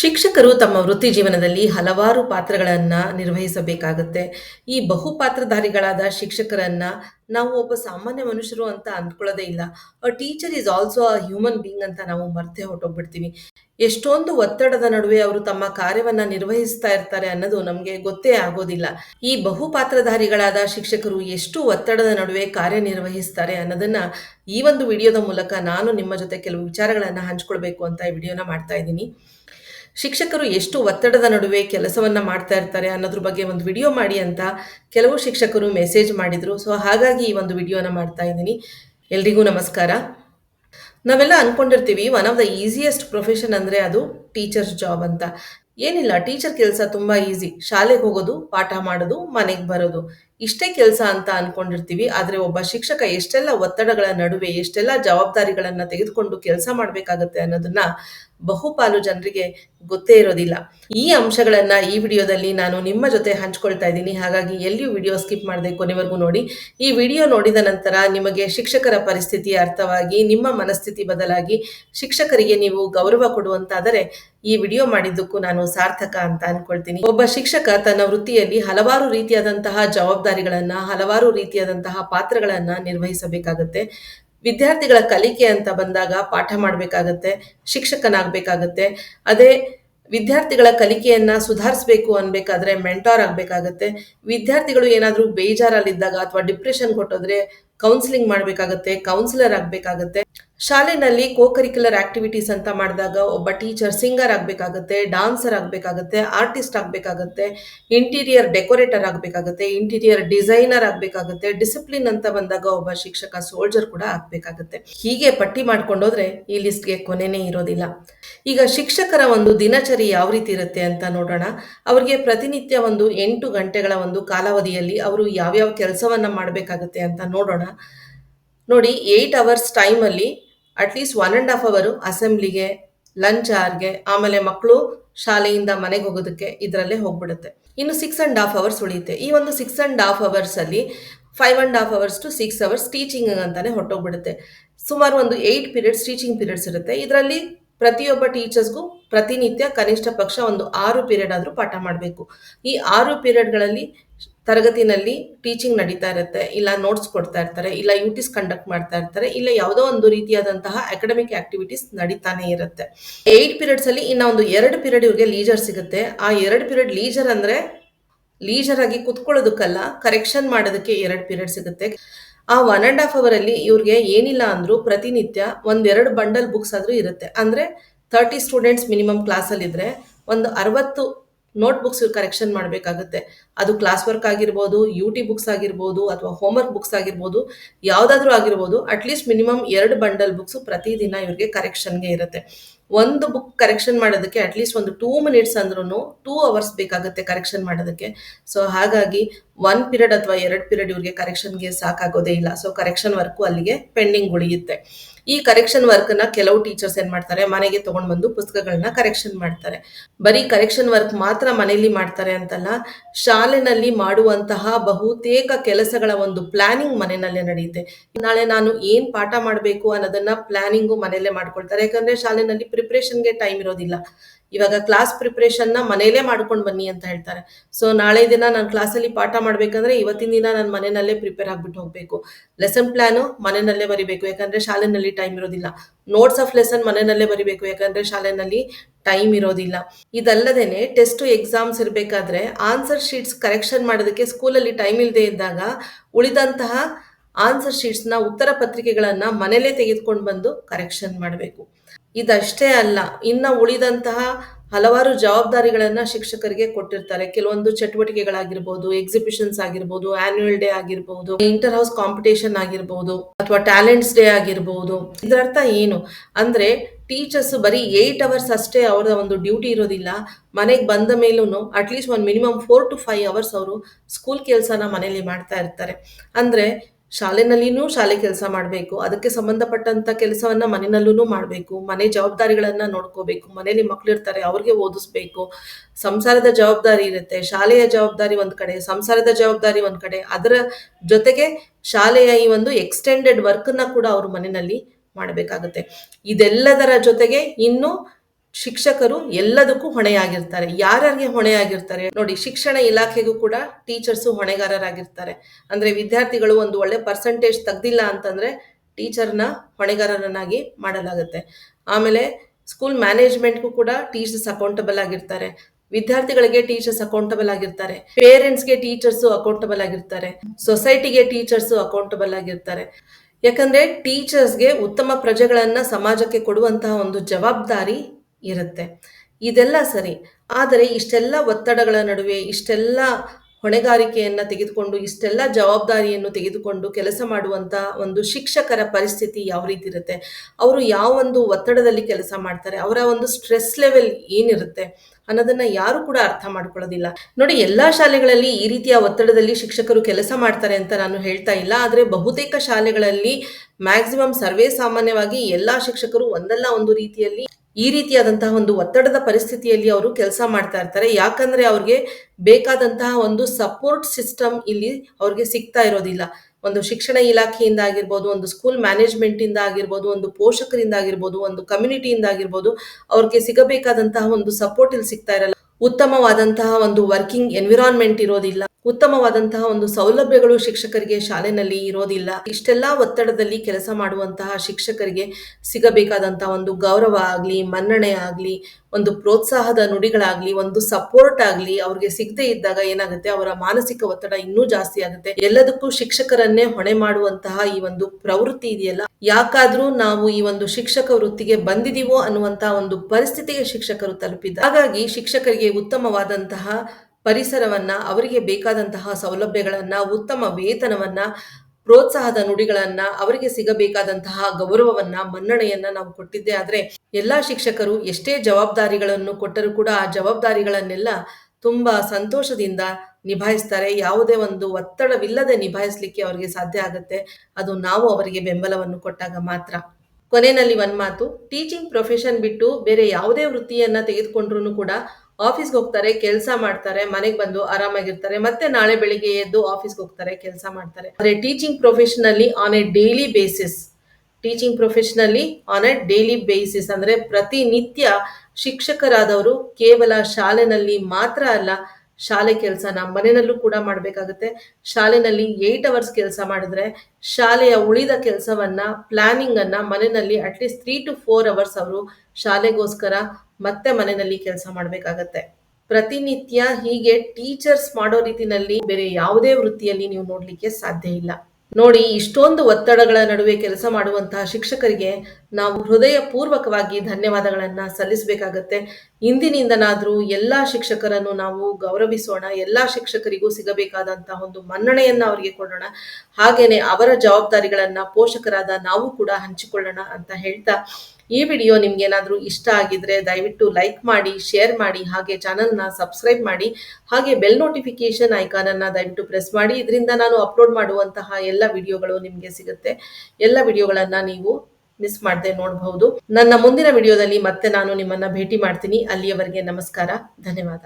ಶಿಕ್ಷಕರು ತಮ್ಮ ವೃತ್ತಿ ಜೀವನದಲ್ಲಿ ಹಲವಾರು ಪಾತ್ರಗಳನ್ನ ನಿರ್ವಹಿಸಬೇಕಾಗುತ್ತೆ. ಈ ಬಹುಪಾತ್ರಧಾರಿಗಳಾದ ಶಿಕ್ಷಕರನ್ನ ನಾವು ಒಬ್ಬ ಸಾಮಾನ್ಯ ಮನುಷ್ಯರು ಅಂತ ಅಂದ್ಕೊಳ್ಳೋದೇ ಇಲ್ಲ. A teacher is also a human being ಅಂತ ನಾವು ಮರ್ತೆ ಹೊರ್ಟೋಗ್ಬಿಡ್ತೀವಿ. ಎಷ್ಟೊಂದು ಒತ್ತಡದ ನಡುವೆ ಅವರು ತಮ್ಮ ಕಾರ್ಯವನ್ನ ನಿರ್ವಹಿಸ್ತಾ ಇರ್ತಾರೆ ಅನ್ನೋದು ನಮ್ಗೆ ಗೊತ್ತೇ ಆಗೋದಿಲ್ಲ. ಈ ಬಹು ಪಾತ್ರಧಾರಿಗಳಾದ ಶಿಕ್ಷಕರು ಎಷ್ಟು ಒತ್ತಡದ ನಡುವೆ ಕಾರ್ಯನಿರ್ವಹಿಸ್ತಾರೆ ಅನ್ನೋದನ್ನ ಈ ಒಂದು ವಿಡಿಯೋದ ಮೂಲಕ ನಾನು ನಿಮ್ಮ ಜೊತೆ ಕೆಲವು ವಿಚಾರಗಳನ್ನ ಹಂಚ್ಕೊಳ್ಬೇಕು ಅಂತ ಈ ವಿಡಿಯೋನ ಮಾಡ್ತಾ ಇದ್ದೀನಿ. ಶಿಕ್ಷಕರು ಎಷ್ಟು ಒತ್ತಡದ ನಡುವೆ ಕೆಲಸವನ್ನ ಮಾಡ್ತಾ ಇರ್ತಾರೆ ಅನ್ನೋದ್ರ ಬಗ್ಗೆ ಒಂದು ವಿಡಿಯೋ ಮಾಡಿ ಅಂತ ಕೆಲವು ಶಿಕ್ಷಕರು ಮೆಸೇಜ್ ಮಾಡಿದ್ರು. ಸೊ ಹಾಗಾಗಿ ಈ ಒಂದು ವಿಡಿಯೋನ ಮಾಡ್ತಾ ಇದ್ದೀನಿ. ಎಲ್ರಿಗೂ ನಮಸ್ಕಾರ. ನಾವೆಲ್ಲ ಅನ್ಕೊಂಡಿರ್ತೀವಿ one of the easiest profession ಅಂದ್ರೆ ಅದು ಟೀಚರ್ಸ್ ಜಾಬ್ ಅಂತ. ಏನಿಲ್ಲ ಟೀಚರ್ ಕೆಲಸ ತುಂಬಾ ಈಸಿ. ಶಾಲೆಗೆ ಹೋಗೋದು, ಪಾಠ ಮಾಡೋದು, ಮನೆಗೆ ಬರೋದು. ಇಷ್ಟೇ ಕೆಲಸ ಅಂತ ಅನ್ಕೊಂಡಿರ್ತೀವಿ. ಆದ್ರೆ ಒಬ್ಬ ಶಿಕ್ಷಕ ಎಷ್ಟೆಲ್ಲ ಒತ್ತಡಗಳ ನಡುವೆ ಎಷ್ಟೆಲ್ಲ ಜವಾಬ್ದಾರಿಗಳನ್ನ ತೆಗೆದುಕೊಂಡು ಕೆಲಸ ಮಾಡಬೇಕಾಗತ್ತೆ ಅನ್ನೋದನ್ನ ಬಹುಪಾಲು ಜನರಿಗೆ ಗೊತ್ತೇ ಇರೋದಿಲ್ಲ. ಈ ಅಂಶಗಳನ್ನ ಈ ವಿಡಿಯೋದಲ್ಲಿ ನಾನು ನಿಮ್ಮ ಜೊತೆ ಹಂಚ್ಕೊಳ್ತಾ ಇದ್ದೀನಿ. ಹಾಗಾಗಿ ಎಲ್ಲಿಯೂ ವಿಡಿಯೋ ಸ್ಕಿಪ್ ಮಾಡದೆ ಕೊನೆವರೆಗೂ ನೋಡಿ. ಈ ವಿಡಿಯೋ ನೋಡಿದ ನಂತರ ನಿಮಗೆ ಶಿಕ್ಷಕರ ಪರಿಸ್ಥಿತಿ ಅರ್ಥವಾಗಿ, ನಿಮ್ಮ ಮನಸ್ಥಿತಿ ಬದಲಾಗಿ ಶಿಕ್ಷಕರಿಗೆ ನೀವು ಗೌರವ ಕೊಡುವಂತಾದರೆ ಈ ವಿಡಿಯೋ ಮಾಡಿದ್ದಕ್ಕೂ ನಾನು ಸಾರ್ಥಕ ಅಂತ ಅನ್ಕೊಳ್ತೀನಿ. ಒಬ್ಬ ಶಿಕ್ಷಕ ತನ್ನ ವೃತ್ತಿಯಲ್ಲಿ ಹಲವಾರು ರೀತಿಯಾದಂತಹ ಜವಾಬ್ದಾರಿಗಳನ್ನ, ಹಲವಾರು ರೀತಿಯಾದಂತಹ ಪಾತ್ರಗಳನ್ನ ನಿರ್ವಹಿಸಬೇಕಾಗತ್ತೆ. ವಿದ್ಯಾರ್ಥಿಗಳ ಕಲಿಕೆ ಅಂತ ಬಂದಾಗ ಪಾಠ ಮಾಡಬೇಕಾಗತ್ತೆ, ಶಿಕ್ಷಕನಾಗಬೇಕಾಗತ್ತೆ, ಅದೇ ವಿದ್ಯಾರ್ಥಿಗಳ ಕಲಿಕೆಯನ್ನ ಸುಧಾರಿಸಬೇಕು ಅನ್ಬೇಕಾದ್ರೆ ಮೆಂಟಾರ್ ಆಗ್ಬೇಕಾಗತ್ತೆ. ವಿದ್ಯಾರ್ಥಿಗಳು ಏನಾದ್ರೂ ಬೇಜಾರಲ್ಲಿದ್ದಾಗ ಅಥವಾ ಡಿಪ್ರೆಷನ್ ಹೊರ್ಟೋದ್ರೆ ಕೌನ್ಸೆಲಿಂಗ್ ಮಾಡಬೇಕಾಗತ್ತೆ ಕೌನ್ಸಿಲರ್ ಆಗಬೇಕಾಗತ್ತೆ ಶಾಲೆನಲ್ಲಿ ಕೋ ಕರಿಕ್ಯುಲರ್ ಆಕ್ಟಿವಿಟೀಸ್ ಅಂತ ಮಾಡಿದಾಗ ಒಬ್ಬ ಟೀಚರ್ ಸಿಂಗರ್ ಆಗಬೇಕಾಗತ್ತೆ ಡಾನ್ಸರ್ ಆಗಬೇಕಾಗತ್ತೆ ಆರ್ಟಿಸ್ಟ್ ಆಗಬೇಕಾಗತ್ತೆ ಇಂಟೀರಿಯರ್ ಡೆಕೋರೇಟರ್ ಆಗಬೇಕಾಗತ್ತೆ ಇಂಟೀರಿಯರ್ ಡಿಸೈನರ್ ಆಗಬೇಕಾಗತ್ತೆ ಡಿಸಿಪ್ಲಿನ್ ಅಂತ ಬಂದಾಗ ಒಬ್ಬ ಶಿಕ್ಷಕ ಸೋಲ್ಜರ್ ಕೂಡ ಆಗಬೇಕಾಗತ್ತೆ ಹೀಗೆ ಪಟ್ಟಿ ಮಾಡ್ಕೊಂಡೋದ್ರೆ ಈ ಲಿಸ್ಟ್‌ಗೆ ಕೊನೆನೇ ಇರೋದಿಲ್ಲ. ಈಗ ಶಿಕ್ಷಕರ ಒಂದು ದಿನಚರಿ ಯಾವ ರೀತಿ ಇರುತ್ತೆ ಅಂತ ನೋಡೋಣ. ಅವರಿಗೆ ಪ್ರತಿನಿತ್ಯ ಒಂದು ಎಂಟು ಗಂಟೆಗಳ ಒಂದು ಕಾಲಾವಧಿಯಲ್ಲಿ ಅವರು ಯಾವ್ಯಾವ ಕೆಲಸವನ್ನ ಮಾಡಬೇಕಾಗತ್ತೆ ಅಂತ ನೋಡೋಣ. ನೋಡಿ ಏಯ್ಟ್ ಅವರ್ಸ್ ಟೈಮಲ್ಲಿ at least one and half ಅವರು ಅಸೆಂಬ್ಲಿಗೆ, ಲಂಚ್ ಅವರ್‌ಗೆ, ಆಮೇಲೆ ಮಕ್ಕಳು ಶಾಲೆಯಿಂದ ಮನೆಗೆ ಹೋಗೋದಕ್ಕೆ ಇದರಲ್ಲೇ ಹೋಗ್ಬಿಡುತ್ತೆ. ಇನ್ನು ಸಿಕ್ಸ್ ಅಂಡ್ ಹಾಫ್ ಅವರ್ಸ್ ಉಳಿಯುತ್ತೆ. ಈ ಒಂದು ಸಿಕ್ಸ್ ಅಂಡ್ ಹಾಫ್ ಅವರ್ಸ್ ಅಲ್ಲಿ five and half hours to six hours teaching ಅಂತಾನೆ ಹೊಟ್ಟೋಗ್ಬಿಡುತ್ತೆ ಸುಮಾರು ಒಂದು ಏಯ್ಟ್ ಪೀರಿಯಡ್ಸ್ ಟೀಚಿಂಗ್ ಪೀರಿಯಡ್ಸ್ ಇರುತ್ತೆ. ಇದರಲ್ಲಿ ಪ್ರತಿಯೊಬ್ಬ ಟೀಚರ್ಸ್‌ಗೂ ಪ್ರತಿನಿತ್ಯ ಕನಿಷ್ಠ ಪಕ್ಷ ಒಂದು ಆರು ಪೀರಿಯಡ್ ಆದರೂ ಪಾಠ ಮಾಡಬೇಕು ಈ ಆರು ಪೀರಿಯಡ್‌ಗಳಲ್ಲಿ ತರಗತಿನಲ್ಲಿ ಟೀಚಿಂಗ್ ನಡೀತಾ ಇರುತ್ತೆ. ಇಲ್ಲ ನೋಟ್ಸ್ ಕೊಡ್ತಾ ಇರ್ತಾರೆ, ಇಲ್ಲ ಯುಟಿಸ್ ಕಂಡಕ್ಟ್ ಮಾಡ್ತಾ ಇರ್ತಾರೆ, ಇಲ್ಲ ಯಾವುದೋ ಒಂದು ರೀತಿಯಾದಂತಹ ಅಕಾಡೆಮಿಕ್ ಆಕ್ಟಿವಿಟೀಸ್ ನಡೀತಾನೆ ಇರುತ್ತೆ. 8 ಪೀರಿಯಡ್ಸ್ ಅಲ್ಲಿ ಇನ್ನ ಒಂದು ಎರಡು ಪೀರಿಯಡ್ ಇವ್ರಿಗೆ ಲೀಜರ್ ಸಿಗುತ್ತೆ. ಆ ಎರಡು ಪೀರಿಯಡ್ ಲೀಜರ್ ಅಂದ್ರೆ ಲೀಜರ್ ಆಗಿ ಕುತ್ಕೊಳ್ಳೋದಕ್ಕಲ್ಲ, ಕರೆಕ್ಷನ್ ಮಾಡೋದಕ್ಕೆ ಎರಡು ಪೀರಿಯಡ್ ಸಿಗುತ್ತೆ. ಆ ಒನ್ ಅಂಡ್ ಹಾಫ್ ಅವರ್ ಅಲ್ಲಿ ಇವ್ರಿಗೆ ಏನಿಲ್ಲ ಅಂದ್ರೂ ಪ್ರತಿನಿತ್ಯ ಒಂದೆರಡು ಬಂಡಲ್ ಬುಕ್ಸ್ ಆದ್ರೂ ಇರುತ್ತೆ. ಅಂದ್ರೆ 30 ಸ್ಟೂಡೆಂಟ್ಸ್ ಮಿನಿಮಮ್ ಕ್ಲಾಸಲ್ಲಿದ್ರೆ ಒಂದು 60 ನೋಟ್ ಬುಕ್ಸ್ ಕರೆಕ್ಷನ್ ಮಾಡಬೇಕಾಗುತ್ತೆ ಅದು ಕ್ಲಾಸ್ ವರ್ಕ್ ಆಗಿರ್ಬೋದು, ಯುಟಿ ಬುಕ್ಸ್ ಆಗಿರ್ಬೋದು ಅಥವಾ ಹೋಮ್‌ವರ್ಕ್ ಬುಕ್ಸ್ ಆಗಿರ್ಬೋದು, ಯಾವುದಾದ್ರೂ ಆಗಿರ್ಬೋದು. ಅಟ್‌ಲೀಸ್ಟ್ ಮಿನಿಮಮ್ ಎರಡು ಬಂಡಲ್ ಬುಕ್ಸ್ ಪ್ರತಿದಿನ ಇವ್ರಿಗೆ ಕರೆಕ್ಷನ್‌ಗೆ ಇರುತ್ತೆ. ಒಂದು ಬುಕ್ ಕರೆಕ್ಷನ್ ಮಾಡೋದಕ್ಕೆ ಅಟ್‌ಲೀಸ್ಟ್ ಒಂದು ಟೂ ಮಿನಿಟ್ಸ್ ಅಂದ್ರೂ ಟೂ ಅವರ್ಸ್ ಬೇಕಾಗುತ್ತೆ ಕರೆಕ್ಷನ್ ಮಾಡೋದಕ್ಕೆ. ಸೊ ಹಾಗಾಗಿ ಒನ್ ಪಿರಿಯಡ್ ಅಥವಾ ಎರಡು ಪೀರಿಯಡ್ ಇವ್ರಿಗೆ ಕರೆಕ್ಷನ್‌ಗೆ ಸಾಕಾಗೋದೇ ಇಲ್ಲ. ಸೊ ಕರೆಕ್ಷನ್ ವರ್ಕು ಅಲ್ಲಿಗೆ ಪೆಂಡಿಂಗ್ ಉಳಿಯುತ್ತೆ. ಈ ಕರೆಕ್ಷನ್ ವರ್ಕ್‌ನ ಕೆಲವು ಟೀಚರ್ಸ್ ಏನು ಮಾಡ್ತಾರೆ ಮನೆಗೆ ತೊಗೊಂಡು ಬಂದು ಪುಸ್ತಕಗಳನ್ನ ಕರೆಕ್ಷನ್ ಮಾಡ್ತಾರೆ. ಬರೀ ಕರೆಕ್ಷನ್ ವರ್ಕ್ ಮಾತ್ರ ಮನೆಯಲ್ಲಿ ಮಾಡ್ತಾರೆ ಅಂತಲ್ಲ, ಶಾಲೆನಲ್ಲಿ ಮಾಡುವಂತಹ ಬಹುತೇಕ ಕೆಲಸಗಳ ಒಂದು ಪ್ಲಾನಿಂಗ್ ಮನೆಯಲ್ಲೇ ನಡೆಯುತ್ತೆ. ನಾಳೆ ನಾನು ಏನು ಪಾಠ ಮಾಡಬೇಕು ಅನ್ನೋದನ್ನ ಪ್ಲಾನಿಂಗು ಮನೆಯಲ್ಲೇ ಮಾಡ್ಕೊಳ್ತಾರೆ. ಯಾಕಂದ್ರೆ ಶಾಲೆನಲ್ಲಿ ಪ್ರಿಪರೇಷನ್‌ಗೆ ಟೈಮ್ ಇರೋದಿಲ್ಲ. ಇವಾಗ ಕ್ಲಾಸ್ ಪ್ರಿಪರೇಷನ್‌ನ ಮನೇಲೇ ಮಾಡ್ಕೊಂಡು ಬನ್ನಿ ಅಂತ ಹೇಳ್ತಾರೆ. ಸೊ ನಾಳೆ ದಿನ ನಾನು ಕ್ಲಾಸಲ್ಲಿ ಪಾಠ ಮಾಡ್ಬೇಕಂದ್ರೆ ಇವತ್ತಿನ ದಿನ ನಾನು ಮನೆಯಲ್ಲೇ ಪ್ರಿಪೇರ್ ಆಗ್ಬಿಟ್ಟು ಹೋಗ್ಬೇಕು. ಲೆಸನ್ ಪ್ಲಾನು ಮನೆಯಲ್ಲೇ ಬರಿಬೇಕು. ಯಾಕಂದ್ರೆ ಶಾಲೆನಲ್ಲಿ ಟೈಮ್ ಇರೋದಿಲ್ಲ. ನೋಟ್ಸ್ ಆಫ್ ಲೆಸನ್ ಮನೆಯಲ್ಲೇ ಬರಿಬೇಕು. ಯಾಕಂದ್ರೆ ಶಾಲೆನಲ್ಲಿ ಟೈಮ್ ಇರೋದಿಲ್ಲ. ಇದಲ್ಲದೇನೆ ಟೆಸ್ಟ್ ಎಕ್ಸಾಮ್ಸ್ ಇರಬೇಕಾದ್ರೆ ಆನ್ಸರ್ ಶೀಟ್ಸ್ ಕರೆಕ್ಷನ್ ಮಾಡೋದಕ್ಕೆ ಸ್ಕೂಲಲ್ಲಿ ಟೈಮ್ ಇಲ್ಲದೆ ಇದ್ದಾಗ ಉಳಿದಂತಹ ಆನ್ಸರ್ ಶೀಟ್ಸ್‌ನ ಉತ್ತರ ಪತ್ರಿಕೆಗಳನ್ನ ಮನೇಲೇ ತೆಗೆದುಕೊಂಡು ಬಂದು ಕರೆಕ್ಷನ್ ಮಾಡ್ಬೇಕು. ಇದಷ್ಟೇ ಅಲ್ಲ, ಇನ್ನ ಉಳಿದಂತಹ ಹಲವಾರು ಜವಾಬ್ದಾರಿಗಳನ್ನ ಶಿಕ್ಷಕರಿಗೆ ಕೊಟ್ಟಿರ್ತಾರೆ. ಕೆಲವೊಂದು ಚಟುವಟಿಕೆಗಳಾಗಿರ್ಬೋದು, ಎಕ್ಸಿಬಿಷನ್ಸ್ ಆಗಿರ್ಬೋದು, ಆನ್ಯುವಲ್ ಡೇ ಆಗಿರ್ಬೋದು, ಇಂಟರ್ ಹೌಸ್ ಕಾಂಪಿಟೇಷನ್ ಆಗಿರ್ಬೋದು ಅಥವಾ ಟ್ಯಾಲೆಂಟ್ಸ್ ಡೇ ಆಗಿರ್ಬೋದು. ಇದರರ್ಥ ಏನು? ಅಂದ್ರೆ ಟೀಚರ್ಸ್ ಬರೀ 8 ಅವರ್ಸ್ ಅಷ್ಟೇ ಅವರ ಒಂದು ಡ್ಯೂಟಿ ಇರೋದಿಲ್ಲ. ಮನೆಗೆ ಬಂದ ಮೇಲೂ ಅಟ್‌ಲೀಸ್ಟ್ ಒಂದು minimum four to five hours ಅವರು ಸ್ಕೂಲ್ ಕೆಲಸನ ಮನೇಲಿ ಮಾಡ್ತಾ ಇರ್ತಾರೆ. ಅಂದ್ರೆ ಶಾಲೆನಲ್ಲಿನೂ ಶಾಲೆ ಕೆಲಸ ಮಾಡಬೇಕು ಅದಕ್ಕೆ ಸಂಬಂಧಪಟ್ಟಂತ ಕೆಲಸವನ್ನ ಮನೆಯಲ್ಲೂ ಮಾಡಬೇಕು ಮನೆ ಜವಾಬ್ದಾರಿಗಳನ್ನ ನೋಡ್ಕೋಬೇಕು. ಮನೇಲಿ ಮಕ್ಳಿರ್ತಾರೆ ಅವ್ರಿಗೆ ಓದಿಸ್ಬೇಕು. ಸಂಸಾರದ ಜವಾಬ್ದಾರಿ ಇರುತ್ತೆ. ಶಾಲೆಯ ಜವಾಬ್ದಾರಿ ಒಂದ್ ಕಡೆ, ಸಂಸಾರದ ಜವಾಬ್ದಾರಿ ಒಂದ್ ಕಡೆ. ಅದರ ಜೊತೆಗೆ ಶಾಲೆಯ ಈ ಒಂದು ಎಕ್ಸ್ಟೆಂಡೆಡ್ ವರ್ಕ್‌ನ ಕೂಡ ಅವರು ಮನೆಯಲ್ಲಿ ಮಾಡಬೇಕಾಗುತ್ತೆ ಇದೆಲ್ಲದರ ಜೊತೆಗೆ ಇನ್ನು ಶಿಕ್ಷಕರು ಎಲ್ಲದಕ್ಕೂ ಹೊಣೆಯಾಗಿರ್ತಾರೆ. ಯಾರ್ಯಾರಿಗೆ ಹೊಣೆಯಾಗಿರ್ತಾರೆ? ನೋಡಿ, ಶಿಕ್ಷಣ ಇಲಾಖೆಗೂ ಕೂಡ ಟೀಚರ್ಸು ಹೊಣೆಗಾರರಾಗಿರ್ತಾರೆ. ಅಂದ್ರೆ ವಿದ್ಯಾರ್ಥಿಗಳು ಒಂದು ಒಳ್ಳೆ ಪರ್ಸೆಂಟೇಜ್ ತೆಗ್ದಿಲ್ಲ ಅಂತಂದ್ರೆ ಟೀಚರ್ನ ಹೊಣೆಗಾರರನ್ನಾಗಿ ಮಾಡಲಾಗುತ್ತೆ. ಆಮೇಲೆ ಸ್ಕೂಲ್ ಮ್ಯಾನೇಜ್ಮೆಂಟ್ಗೂ ಕೂಡ ಟೀಚರ್ಸ್ ಅಕೌಂಟಬಲ್ ಆಗಿರ್ತಾರೆ. ವಿದ್ಯಾರ್ಥಿಗಳಿಗೆ ಟೀಚರ್ಸ್ ಅಕೌಂಟಬಲ್ ಆಗಿರ್ತಾರೆ. ಪೇರೆಂಟ್ಸ್ಗೆ ಟೀಚರ್ಸ್ ಅಕೌಂಟಬಲ್ ಆಗಿರ್ತಾರೆ. ಸೊಸೈಟಿಗೆ ಟೀಚರ್ಸ್ ಅಕೌಂಟಬಲ್ ಆಗಿರ್ತಾರೆ. ಯಾಕಂದ್ರೆ ಟೀಚರ್ಸ್ಗೆ ಉತ್ತಮ ಪ್ರಜೆಗಳನ್ನ ಸಮಾಜಕ್ಕೆ ಕೊಡುವಂತಹ ಒಂದು ಜವಾಬ್ದಾರಿ ಇರುತ್ತೆ. ಇದೆಲ್ಲ ಸರಿ. ಆದರೆ ಇಷ್ಟೆಲ್ಲ ಒತ್ತಡಗಳ ನಡುವೆ, ಇಷ್ಟೆಲ್ಲ ಹೊಣೆಗಾರಿಕೆಯನ್ನು ತೆಗೆದುಕೊಂಡು, ಇಷ್ಟೆಲ್ಲ ಜವಾಬ್ದಾರಿಯನ್ನು ತೆಗೆದುಕೊಂಡು ಕೆಲಸ ಮಾಡುವಂತ ಒಂದು ಶಿಕ್ಷಕರ ಪರಿಸ್ಥಿತಿ ಯಾವ ರೀತಿ ಇರುತ್ತೆ? ಅವರು ಯಾವ ಒಂದು ಒತ್ತಡದಲ್ಲಿ ಕೆಲಸ ಮಾಡ್ತಾರೆ? ಅವರ ಒಂದು ಸ್ಟ್ರೆಸ್ ಲೆವೆಲ್ ಏನಿರುತ್ತೆ? ಅನ್ನೋದನ್ನ ಯಾರು ಕೂಡ ಅರ್ಥ ಮಾಡ್ಕೊಳ್ಳೋದಿಲ್ಲ. ನೋಡಿ, ಎಲ್ಲಾ ಶಾಲೆಗಳಲ್ಲಿ ಈ ರೀತಿಯ ಒತ್ತಡದಲ್ಲಿ ಶಿಕ್ಷಕರು ಕೆಲಸ ಮಾಡ್ತಾರೆ ಅಂತ ನಾನು ಹೇಳ್ತಾ ಇಲ್ಲ. ಆದರೆ ಬಹುತೇಕ ಶಾಲೆಗಳಲ್ಲಿ ಮ್ಯಾಕ್ಸಿಮಮ್ ಸರ್ವೇ ಸಾಮಾನ್ಯವಾಗಿ ಎಲ್ಲಾ ಶಿಕ್ಷಕರು ಒಂದಲ್ಲ ಒಂದು ರೀತಿಯಲ್ಲಿ ಈ ರೀತಿಯಾದಂತಹ ಒಂದು ಒತ್ತಡದ ಪರಿಸ್ಥಿತಿಯಲ್ಲಿ ಅವರು ಕೆಲಸ ಮಾಡ್ತಾ ಇರ್ತಾರೆ. ಯಾಕಂದ್ರೆ ಅವ್ರಿಗೆ ಬೇಕಾದಂತಹ ಒಂದು ಸಪೋರ್ಟ್ ಸಿಸ್ಟಮ್ ಇಲ್ಲಿ ಅವ್ರಿಗೆ ಸಿಗ್ತಾ ಇರೋದಿಲ್ಲ. ಒಂದು ಶಿಕ್ಷಣ ಇಲಾಖೆಯಿಂದ ಆಗಿರ್ಬೋದು, ಒಂದು ಸ್ಕೂಲ್ ಮ್ಯಾನೇಜ್ಮೆಂಟ್ ಇಂದ ಆಗಿರ್ಬೋದು, ಒಂದು ಪೋಷಕರಿಂದ ಆಗಿರ್ಬೋದು, ಒಂದು ಕಮ್ಯುನಿಟಿಯಿಂದ ಆಗಿರ್ಬೋದು, ಅವ್ರಿಗೆ ಸಿಗಬೇಕಾದಂತಹ ಒಂದು ಸಪೋರ್ಟ್ ಇಲ್ಲಿ ಸಿಗ್ತಾ ಇರಲ್ಲ. ಉತ್ತಮವಾದಂತಹ ಒಂದು ವರ್ಕಿಂಗ್ ಎನ್ವಿರಾನ್ಮೆಂಟ್ ಇರೋದಿಲ್ಲ. ಉತ್ತಮವಾದಂತಹ ಒಂದು ಸೌಲಭ್ಯಗಳು ಶಿಕ್ಷಕರಿಗೆ ಶಾಲೆನಲ್ಲಿ ಇರೋದಿಲ್ಲ. ಇಷ್ಟೆಲ್ಲಾ ಒತ್ತಡದಲ್ಲಿ ಕೆಲಸ ಮಾಡುವಂತಹ ಶಿಕ್ಷಕರಿಗೆ ಸಿಗಬೇಕಾದಂತಹ ಒಂದು ಗೌರವ ಆಗ್ಲಿ, ಮನ್ನಣೆ ಆಗ್ಲಿ ಒಂದು ಪ್ರೋತ್ಸಾಹದ ನುಡಿಗಳಾಗ್ಲಿ, ಒಂದು ಸಪೋರ್ಟ್ ಆಗ್ಲಿ ಅವ್ರಿಗೆ ಸಿಗದೆ ಇದ್ದಾಗ ಏನಾಗುತ್ತೆ? ಅವರ ಮಾನಸಿಕ ಒತ್ತಡ ಇನ್ನೂ ಜಾಸ್ತಿ ಆಗುತ್ತೆ. ಎಲ್ಲದಕ್ಕೂ ಶಿಕ್ಷಕರನ್ನೇ ಹೊಣೆ ಮಾಡುವಂತಹ ಈ ಒಂದು ಪ್ರವೃತ್ತಿ ಇದೆಯಲ್ಲ? ಯಾಕಾದ್ರೂ ನಾವು ಈ ಒಂದು ಶಿಕ್ಷಕ ವೃತ್ತಿಗೆ ಬಂದಿದೀವೋ ಅನ್ನುವಂತಹ ಒಂದು ಪರಿಸ್ಥಿತಿಗೆ ಶಿಕ್ಷಕರು ತಲುಪಿದ್ದಾರೆ ಹಾಗಾಗಿ ಶಿಕ್ಷಕರಿಗೆ ಉತ್ತಮವಾದಂತಹ ಪರಿಸರವನ್ನ, ಅವರಿಗೆ ಬೇಕಾದಂತಹ ಸೌಲಭ್ಯಗಳನ್ನ, ಉತ್ತಮ ವೇತನವನ್ನ ಪ್ರೋತ್ಸಾಹದ ನುಡಿಗಳನ್ನ ಅವರಿಗೆ ಸಿಗಬೇಕಾದಂತಹ ಗೌರವವನ್ನ, ಮನ್ನಣೆಯನ್ನ ನಾವು ಕೊಟ್ಟಿದ್ದೆ. ಆದ್ರೆ ಎಲ್ಲಾ ಶಿಕ್ಷಕರು ಎಷ್ಟೇ ಜವಾಬ್ದಾರಿಗಳನ್ನು ಕೊಟ್ಟರೂ ಕೂಡ ಆ ಜವಾಬ್ದಾರಿಗಳನ್ನೆಲ್ಲ ತುಂಬಾ ಸಂತೋಷದಿಂದ ನಿಭಾಯಿಸ್ತಾರೆ. ಯಾವುದೇ ಒಂದು ಒತ್ತಡವಿಲ್ಲದೆ ನಿಭಾಯಿಸ್ಲಿಕ್ಕೆ ಅವರಿಗೆ ಸಾಧ್ಯ ಆಗುತ್ತೆ. ಅದು ನಾವು ಅವರಿಗೆ ಬೆಂಬಲವನ್ನು ಕೊಟ್ಟಾಗ ಮಾತ್ರ. ಕೊನೆಯಲ್ಲಿ ಒಂದ್ ಮಾತು ಟೀಚಿಂಗ್ ಪ್ರೊಫೆಷನ್ ಬಿಟ್ಟು ಬೇರೆ ಯಾವುದೇ ವೃತ್ತಿಯನ್ನ ತೆಗೆದುಕೊಂಡ್ರು ಕೂಡ ಆಫೀಸ್ಗೆ ಹೋಗ್ತಾರೆ, ಕೆಲಸ ಮಾಡ್ತಾರೆ, ಮನೆಗೆ ಬಂದು ಆರಾಮಾಗಿರ್ತಾರೆ, ಮತ್ತೆ ನಾಳೆ ಬೆಳಿಗ್ಗೆ ಎದ್ದು ಆಫೀಸ್ಗೆ ಹೋಗ್ತಾರೆ, ಕೆಲಸ ಮಾಡ್ತಾರೆ. ಆದ್ರೆ ಟೀಚಿಂಗ್ ಪ್ರೊಫೆಷನ್ ಅಲ್ಲಿ on a daily basis teaching ಪ್ರೊಫೆಷನಲ್ಲಿ on a daily basis ಅಂದ್ರೆ ಪ್ರತಿನಿತ್ಯ ಶಿಕ್ಷಕರಾದವರು ಕೇವಲ ಶಾಲೆನಲ್ಲಿ ಮಾತ್ರ ಅಲ್ಲ, ಶಾಲೆ ಕೆಲಸನ ಮನೆಯಲ್ಲೂ ಕೂಡ ಮಾಡಬೇಕಾಗುತ್ತೆ. ಶಾಲೆನಲ್ಲಿ ಏಯ್ಟ್ ಅವರ್ಸ್ ಕೆಲಸ ಮಾಡಿದ್ರೆ ಶಾಲೆಯ ಉಳಿದ ಕೆಲಸವನ್ನ ಪ್ಲಾನಿಂಗ್ ಅನ್ನ ಮನೆಯಲ್ಲಿ at least three to four hours ಅವರು ಶಾಲೆಗೋಸ್ಕರ ಮತ್ತೆ ಮನೆಯಲ್ಲಿ ಕೆಲಸ ಮಾಡಬೇಕಾಗತ್ತೆ. ಪ್ರತಿನಿತ್ಯ ಹೀಗೆ ಟೀಚರ್ಸ್ ಮಾಡೋ ರೀತಿನಲ್ಲಿ ಬೇರೆ ಯಾವುದೇ ವೃತ್ತಿಯಲ್ಲಿ ನೀವು ನೋಡ್ಲಿಕ್ಕೆ ಸಾಧ್ಯ ಇಲ್ಲ. ನೋಡಿ, ಇಷ್ಟೊಂದು ಒತ್ತಡಗಳ ನಡುವೆ ಕೆಲಸ ಮಾಡುವಂತಹ ಶಿಕ್ಷಕರಿಗೆ ನಾವು ಹೃದಯ ಪೂರ್ವಕವಾಗಿ ಧನ್ಯವಾದಗಳನ್ನ ಸಲ್ಲಿಸಬೇಕಾಗತ್ತೆ. ಇಂದಿನಿಂದನಾದ್ರೂ ಎಲ್ಲಾ ಶಿಕ್ಷಕರನ್ನು ನಾವು ಗೌರವಿಸೋಣ, ಎಲ್ಲಾ ಶಿಕ್ಷಕರಿಗೂ ಸಿಗಬೇಕಾದಂತಹ ಒಂದು ಮನ್ನಣೆಯನ್ನ ಅವರಿಗೆ ಕೊಡೋಣ. ಹಾಗೇನೆ ಅವರ ಜವಾಬ್ದಾರಿಗಳನ್ನ ಪೋಷಕರಾದ ನಾವು ಕೂಡ ಹಂಚಿಕೊಳ್ಳೋಣ ಅಂತ ಹೇಳ್ತಾ ಈ ವಿಡಿಯೋ ನಿಮ್ಗೆ ಏನಾದ್ರೂ ಇಷ್ಟ ಆಗಿದ್ರೆ ದಯವಿಟ್ಟು ಲೈಕ್ ಮಾಡಿ ಶೇರ್ ಮಾಡಿ, ಹಾಗೆ ಚಾನಲ್ನ ಸಬ್ಸ್ಕ್ರೈಬ್ ಮಾಡಿ, ಹಾಗೆ ಬೆಲ್ ನೋಟಿಫಿಕೇಶನ್ ಐಕಾನ್ ಅನ್ನ ದಯವಿಟ್ಟು ಪ್ರೆಸ್ ಮಾಡಿ. ಇದರಿಂದ ನಾನು ಅಪ್ಲೋಡ್ ಮಾಡುವಂತಹ ಎಲ್ಲ ವಿಡಿಯೋಗಳು ನಿಮ್ಗೆ ಸಿಗುತ್ತೆ. ಎಲ್ಲ ವಿಡಿಯೋಗಳನ್ನ ನೀವು ಮಿಸ್ ಮಾಡದೆ ನೋಡಬಹುದು. ನನ್ನ ಮುಂದಿನ ವಿಡಿಯೋದಲ್ಲಿ ಮತ್ತೆ ನಾನು ನಿಮ್ಮನ್ನ ಭೇಟಿ ಮಾಡ್ತೀನಿ. ಅಲ್ಲಿಯವರೆಗೆ ನಮಸ್ಕಾರ. ಧನ್ಯವಾದ.